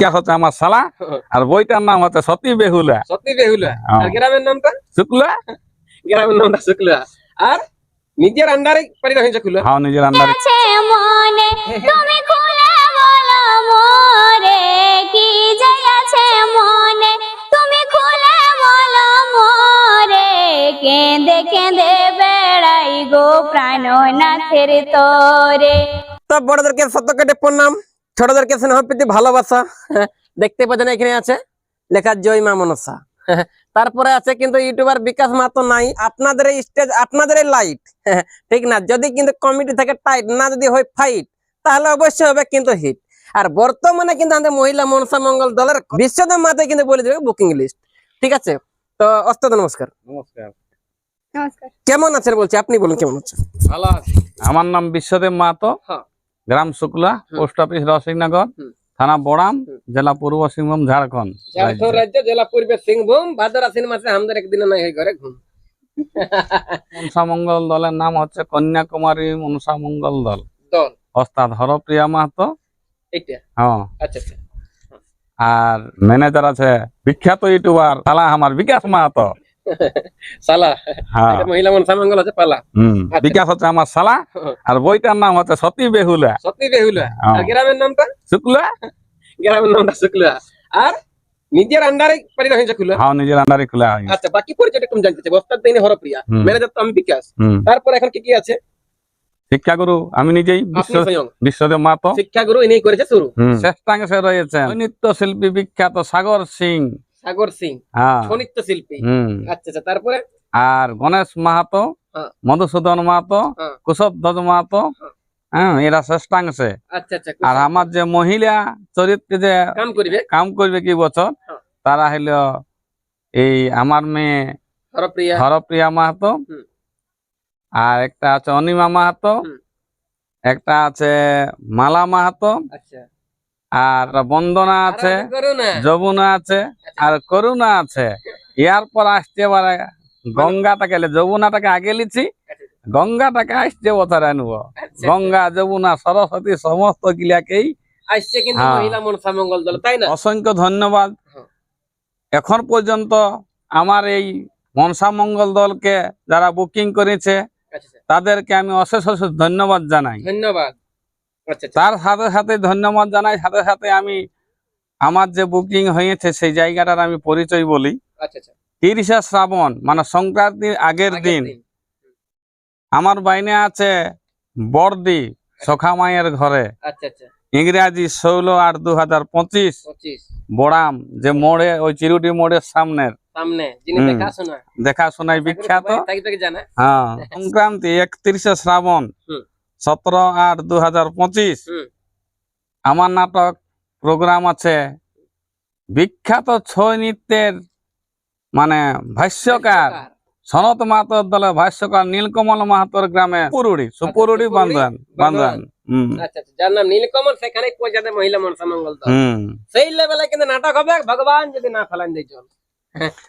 বিকাশ হচ্ছে আমার শালা আর বইটার নাম হচ্ছে সতী বেহুলা। সত্যি বেহুলা। হ্যাঁ। আর গ্রামের নামটা? শুক্লা? গ্রামের নামটা শুক্লা। আর নিজের আন্ডারে পারি হয়েছে খুলে হাও নিজের আন্ডারে। মনে তুমি খুলে বলো মোরে কি যাই আছে মনে? তুমি খুলে বলো মোরে কেঁদে কেঁদে বেড়াই গো প্রাণনাথের তোরে। তো বড়দেরকে সত্য কেটে প্রণাম। ছোটদেরকে স্নেহ প্রীতি ভালোবাসা। দেখতে পাচ্ছেন এখানে আছে লেখা জয় মা মনসা। তারপরে আছে কিন্তু ইউটিউবার বিকাশ মাতো নাই। আপনাদের এই স্টেজ আপনাদের এই লাইট ঠিক না? যদি কিন্তু কমিটি থেকে টাইট না যদি হয় ফাইট তাহলে অবশ্যই হবে কিন্তু হিট আর বর্তমানে কিন্তু আমাদের মহিলা মনসা মঙ্গল দলের বিশ্বদেব মাতে কিন্তু বলে দেবে বুকিং লিস্ট ঠিক আছে? তো অস্ত নমস্কার। নমস্কার। নমস্কার। কেমন আছেন বলছি? আপনি বলুন কেমন আছেন? ভালো আছি। আমার নাম বিশ্বদেব মাহাতো। হ্যাঁ। গ্রাম শুক্লা পোস্ট অফিস রসিকনগর থানা বড়াম জেলা পূর্ব সিংভূম ঝাড়খণ্ড। ঝাড়খণ্ড রাজ্য জেলা পূর্বে সিংভূম ভাদ্র আশ্বিন মাসে আমাদের একদিন নাই হয় ঘরে ঘুম। মনসা মঙ্গল দলের নাম হচ্ছে কন্যাকুমারী মনসা মঙ্গল দল। দল। ওস্তাদ হরপ্রিয়া মাহাতো। হ্যাঁ। আচ্ছা আচ্ছা। আর ম্যানেজার আছে বিখ্যাত ইউটিউবার শালা আমার বিকাশ মাহাতো। সালা। হ্যাঁ। মহিলা পালা। আচ্ছা। বিকাশ হচ্ছে আমার শালা। আর বইটার নাম হচ্ছে সতী বেহুলা। সত্যি বেহুলা। আর গ্রামের নামটা? শুক্লা? গ্রামের নামটা শুক্লা। আর নিজের আন্ডারে পারি হয়েছে খুলে হ্যাঁ নিজের আন্ডারে খোলা আচ্ছা বাকি পরিচয়টা কম জানতে চাই। বস্তার দিনে হরপ্রিয়া। ম্যানেজার তো আমি বিকাশ। তারপর এখন কি কি আছে? শিক্ষাগুরু আমি নিজেই বিশ্বদেব মাহাতো। শিক্ষাগুরু ইনি করেছে শুরু। শ্রেষ্ঠাংশে রয়েছেন। নৃত্য শিল্পী বিখ্যাত সাগর সিং। সাগর সিং হ্যাঁ। সনিত্য শিল্পী। আচ্ছা আচ্ছা তারপরে? আর গণেশ মাহাতো হ্যাঁ। মধুসূদন মাহাতো হ্যাঁ। কুশব ধ্বজ মাহাতো হ্যাঁ। এরা শ্রেষ্ঠাংশে। আচ্ছা আচ্ছা আর আমার যে মহিলা চরিত্রে যে কাম করিবে? কাম করবে কি বছর। তারা হইল এই আমার মেয়ে হরপ্রিয়া। হরপ্রিয়া মাহাতো। আর একটা আছে অনিমা মাহাতো। একটা আছে মালা মাহাতো। আচ্ছা। আর বন্দনা আছে যমুনা আছে আর করুণা আছে। ইয়ার পর আসছে এবারে গঙ্গাটাকে যমুনাটাকে আগে লিছি গঙ্গাটাকে আসছে বছর আনব। আচ্ছা, গঙ্গা যমুনা সরস্বতী সমস্ত গিলাকেই হ্যাঁ। অসংখ্য ধন্যবাদ। হ্যাঁ। এখন পর্যন্ত আমার এই মনসা মঙ্গল দলকে যারা বুকিং করেছে আচ্ছা আচ্ছা। তাদেরকে আমি অশেষ অশেষ ধন্যবাদ জানাই। ধন্যবাদ। তার সাথে সাথে ধন্যবাদ জানাই সাথে সাথে আমি আমার যে বুকিং হয়েছে সেই জায়গাটার আমি পরিচয় বলি। আচ্ছা আচ্ছা। তিরিশে শ্রাবণ মানে সংক্রান্তির আগের দিন। আমার বাইনে আছে বর্দি সখা মায়ের ঘরে। আচ্ছা আচ্ছা। ইংরাজি ষোলো আট দু হাজার পঁচিশ। বড়াম যে মোড়ে ওই চিরুটি মোড়ের সামনের। দেখাশোনায় বিখ্যাত। হ্যাঁ সংক্রান্তি একত্রিশে শ্রাবণ। সতেরো আট দু হাজার পঁচিশ আমার নাটক প্রোগ্রাম আছে। বিখ্যাত ছৌ নৃত্যের মানে ভাষ্যকার। সনত মাহাতোর দলের ভাষ্যকার নীলকমল মাহাতোর গ্রামে পুরুড়ি। সুপুরুড়ি সুপুরুড়ি, বান্ধন বান্ধন আচ্ছা আচ্ছা যার নাম নীলকমল সেখানে পৌঁছাতে মহিলা মনসা মঙ্গল সেই লেভেলে কিন্তু নাটক হবে ভগবান যদি না ফেলান দিয়ে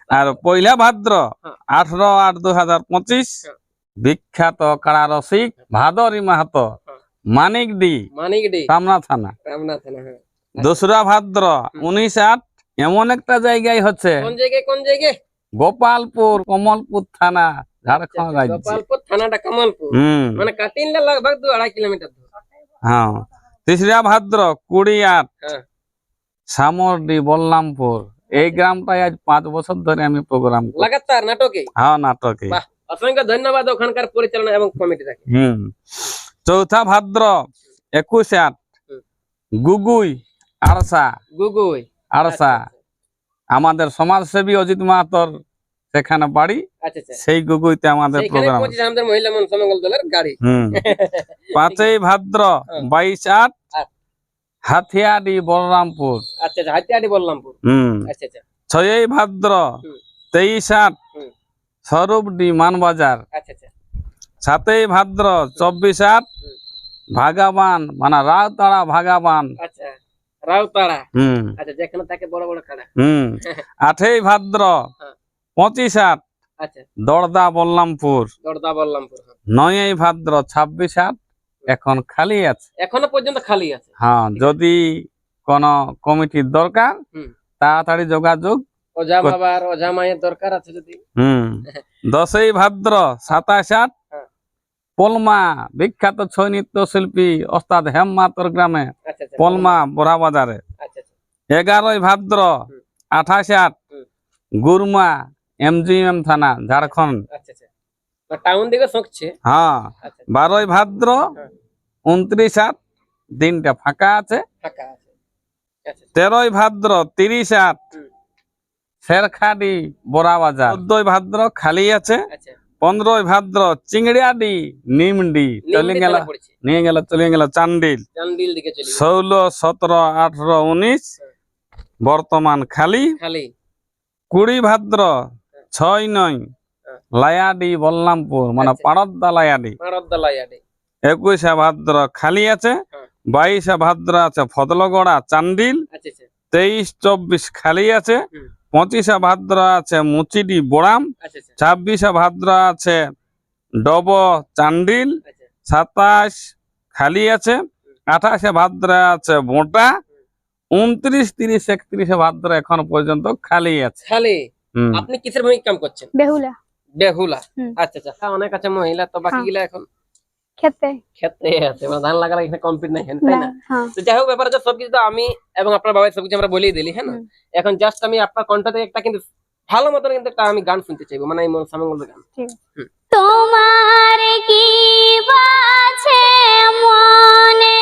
আর পয়লা ভাদ্র হ্যাঁ। আঠারো আট দু হাজার পঁচিশ। হ্যাঁ। বিখ্যাত কারা রসিক ভাদরি মাহাতো হ্যাঁ। মানিক ডি মানিক ডি সামনা থানা রামনাথ না হ্যাঁ। দোসরা ভাদ্র উনিশ আট এমন একটা জায়গায় হচ্ছে। কোন জায়গায় কোন জায়গায়? গোপালপুর কমলপুর থানা ঝাড়খণ্ড আচ্ছা, রাজ্য। গোপালপুর থানাটা কমলপুর। মানে কাটিনলে লগভগ দু আড়াই কিলোমিটার দূর। হ্যাঁ। তিসরা ভাদ্র কুড়ি আট হ্যাঁ। সামরডি বল্লামপুর। এই গ্রামটায় আজ পাঁচ বছর ধরে আমি প্রোগ্রাম লাগাতার নাটকে। হ্যাঁ নাটকে। বাহ। অসংখ্য ধন্যবাদ ওখানকার পরিচালনা এবং কমিটি থাকে। হুম। চৌথা ভাদ্র একুশ আট। গুগুই আরসা। গুগুই। আরসা। আমাদের সমাজসেবী অজিত মাহাতর সেখানে বাড়ি আচ্ছা আচ্ছা। সেই গুগুইতে আমাদের প্রোগ্রাম। আমাদের মহিলা মনসা মঙ্গল দলের গাড়ি। পাঁচই ভাদ্র হ্যাঁ। বাইশ আট। হাথিয়াডি বলরামপুর। আচ্ছা আচ্ছা হাতিয়াড়ি বললামপুর হুম। আচ্ছা আচ্ছা। ছয়ই ভাদ্র তেইশ আট। স্বরূপডি মানবাজার আচ্ছা আচ্ছা। সাতই ভাদ্র চব্বিশ আট ভাগাবান মানে রাউতাড়া ভাগাবান। আচ্ছা আঠেই ভাদ্র হ্যাঁ। পঁচিশ আট দড়দা বল্লামপুর। দরদা বললামপুর হ্যাঁ। নয়ই ভাদ্র ছাব্বিশ আট এখন খালি আছে। এখনও পর্যন্ত খালি আছে। হ্যাঁ যদি কোন কমিটির দরকার। তাড়াতাড়ি যোগাযোগ ওঝা বাবার ওঝা মায়ের দরকার আছে যদি। হুম। দশই ভাদ্র সাতাশ আট। হ্যাঁ। পলমা বিখ্যাত ছৌ নৃত্য শিল্পী ওস্তাদ হেমমাতর গ্রামে আচ্ছা আচ্ছা। পলমা বোরা বাজারে। আচ্ছা এগারোই ভাদ্র। আঠাশে আট। গুরমা এমজিএম থানা ঝাড়খণ্ড। আচ্ছা টাউন দিকে শোকছে হ্যাঁ। বারোই ভাদ্র হ্যাঁ। উনত্রিশ আট। দিনটা ফাঁকা আছে। তেরোই ভাদ্র তিরিশ আট। শেরখাডি বড়া বাজার চোদ্দই ভাদ্র খালি আছে আচ্ছা। পনেরোই ভাদ্র চিংড়িয়াডি নিমডি চলে গেল নিয়ে গেল চলে গেল চান্ডিল। ষোলো সতেরো আঠারো উনিশ বর্তমান খালি। খালি। কুড়ি ভাদ্র ছয় নয় হ্যাঁ। লায়াডি বল্লামপুর মানে আচ্ছা। পাড়দ্দা লায়াডি। একুশে ভাদ্র খালি আছে হ্যাঁ। বাইশে ভাদ্র আছে ফদলগড়া চান্ডিল। আচ্ছা তেইশ চব্বিশ খালি আছে। পঁচিশে ভাদ্র আছে মুচিডি বোড়াম আচ্ছা আচ্ছা। ছাব্বিশে ভাদ্র আছে ডব চান্ডিল আচ্ছা। সাতাশ খালি আছে আঠাশে ভাদ্র আছে বোটা উনত্রিশ তিরিশ একত্রিশে ভাদ্র এখন পর্যন্ত খালি আছে। খালি? আপনি কিসের ভূমিকা কাম করছেন? বেহুলা। বেহুলা। আচ্ছা আচ্ছা। অনেক আছে মহিলা তো বাকি হ্যাঁ। এখন খেতে। ক্ষেত্রে আছে মানে ধান লাগালে এখানে কমপ্লিট নাই তাই না না? হ্যাঁ। তো যাই হোক ব্যাপার আছে সবকিছু তো আমি এবং আপনার বাবা সবকিছু আমরা বলেই দিলি হ্যাঁ না? এখন জাস্ট আমি আপনার কণ্ঠতে একটা কিন্তু ভালো মতন কিন্তু একটা আমি গান শুনতে চাইব মানে এই সামঙ্গলের গান। তোমার কি বাছে মনে?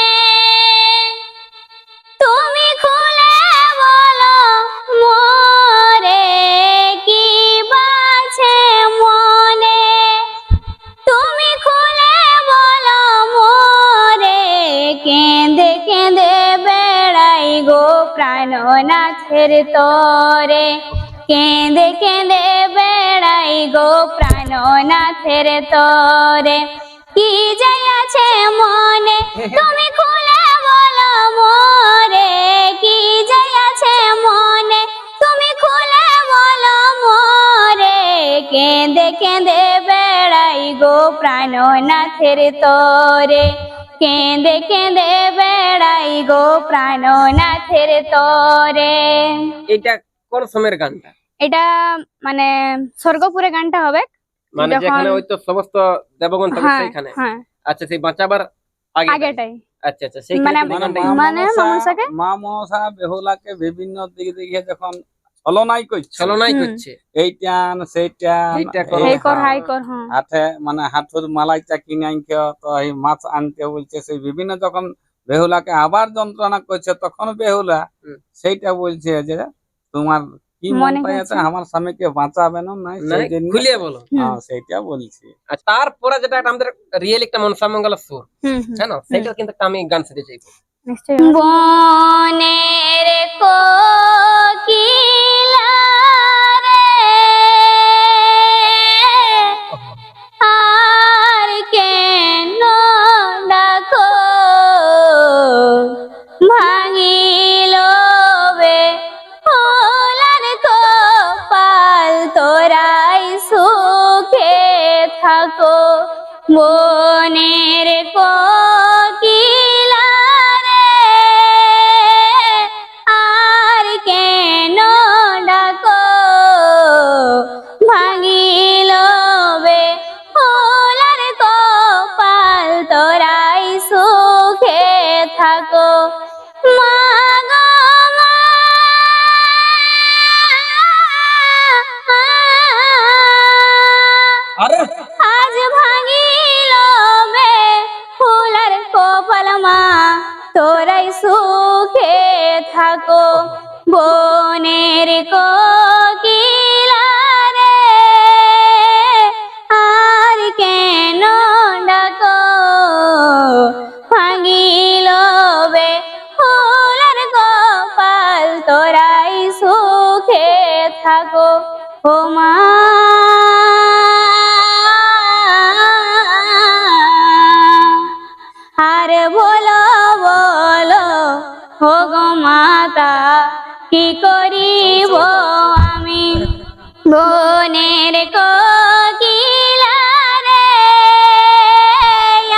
তরে। কেঁদে কেঁদে বেড়াই গো প্রাণনাথের তরে। কি যাই আছে মনে, তুমি খুলে বলো মোরে। কি যাই আছে মনে, তুমি খুলে বলো মোরে। কেঁদে কেঁদে বেড়াই গো প্রাণনাথের তরে। কেঁদে কেঁদে বেড়াই গো প্রাণনাথের তরে। এটা কোন সময়ের গানটা? এটা মানে স্বর্গপুরে গানটা হবে। মানে যখন- ওই তো সমস্ত দেবগণ থাকবে হ্যাঁ সেইখানে? হ্যাঁ। আচ্ছা সেই বাঁচাবার আগে আগেটাই। আচ্ছা আচ্ছা সেইখানে মানে- মা মানে মনসাকে? মা মনসা বেহুলাকে বিভিন্ন দিক দিকে যখন ছলনাই করছে ছলনাই করছে এইটান সেইটান কর হ্যাঁ। হাই কর হ্যাঁ। হাতে মানে হাঁটুর মালাইটা কিনে আনতে তো এই মাছ আনতে বলছে সেই বিভিন্ন যখন বেহুলাকে আবার যন্ত্রণা করছে তখন বেহুলা সেইটা বলছে যে তোমার কি মনে মনটাই আছে হয়েছে। আমার স্বামীকে বাঁচাবে না? নাই না সেই জন্য খুলিয়ে বলো। হ্যাঁ, সেইটা বলছি। আর তারপরে যেটা আমাদের রিয়েল একটা মনসামঙ্গল সুর হুম হুম। হ্যাঁ সেটা কিন্তু আমি গান শুনতে চাইব। বনের কোকিলা বনের কোকিলা কি করিব আমি? বনের কোকিলারে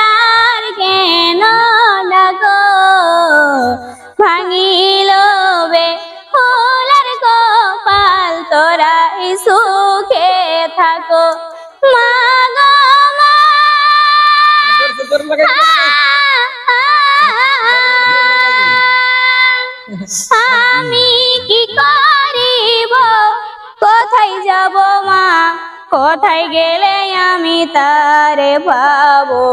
আর কপাল থাকো। মাগো কোথায় যাব মা? কোথায় গেলে আমি তারে পাবো?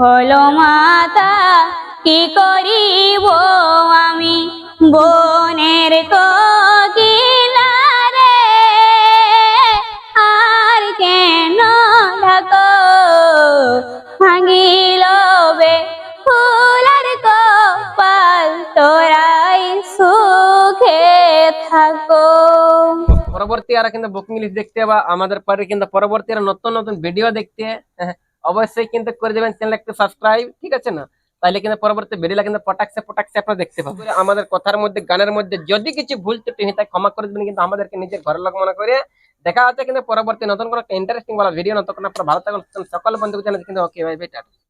হলো মাতা, কি করিব আমি? বোনের কোকিলারে পরবর্তী আর কিন্তু বুকিং লিস্ট দেখতে বা আমাদের পরে কিন্তু পরবর্তী আর নতুন নতুন ভিডিও দেখতে হ্যাঁ, অবশ্যই কিন্তু করে দেবেন চ্যানেল একটু সাবস্ক্রাইব ঠিক আছে না? তাহলে কিন্তু পরবর্তী ভিডিও কিন্তু পটাকসে পটাকসে আপনারা দেখতে পাবেন। আমাদের কথার মধ্যে গানের মধ্যে যদি কিছু ভুল ত্রুটি হয় তাই ক্ষমা করে দেবেন কিন্তু আমাদেরকে নিজের ঘরের লোক মনে করে দেখা হচ্ছে কিন্তু পরবর্তী নতুন কোনো ইন্টারেস্টিং ভালো ভিডিও নতুন আপনারা ভালো থাকুন সকল বন্ধুকে জানাচ্ছি কিন্তু ওকে ভাই বেটার